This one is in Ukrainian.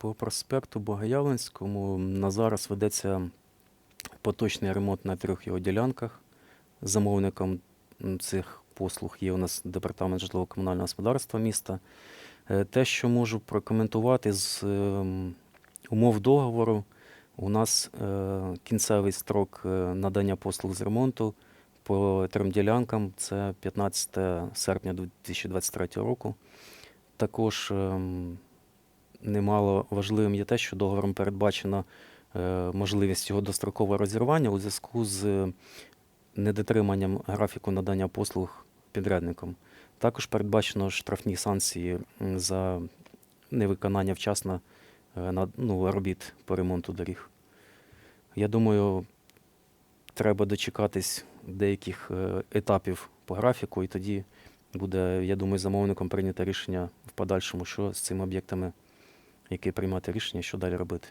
По проспекту Богоявленському на зараз ведеться поточний ремонт на трьох його ділянках. Замовником цих послуг є у нас департамент житлово-комунального господарства міста. Е, Те, що можу прокоментувати з ем, умов договору, у нас е, кінцевий строк е, надання послуг з ремонту по трьом ділянкам це 15 серпня 2023 року. Також ем, немало важливим є те, що договором передбачено е, можливість його дострокового розірвання у зв'язку з недотриманням графіку надання послуг підрядником. Також передбачено штрафні санкції за невиконання вчасно е, ну, робіт по ремонту доріг. Я думаю, треба дочекатись деяких е, етапів по графіку, і тоді буде, я думаю, замовником прийнято рішення в подальшому, що з цими об'єктами, які приймати рішення, що далі робити.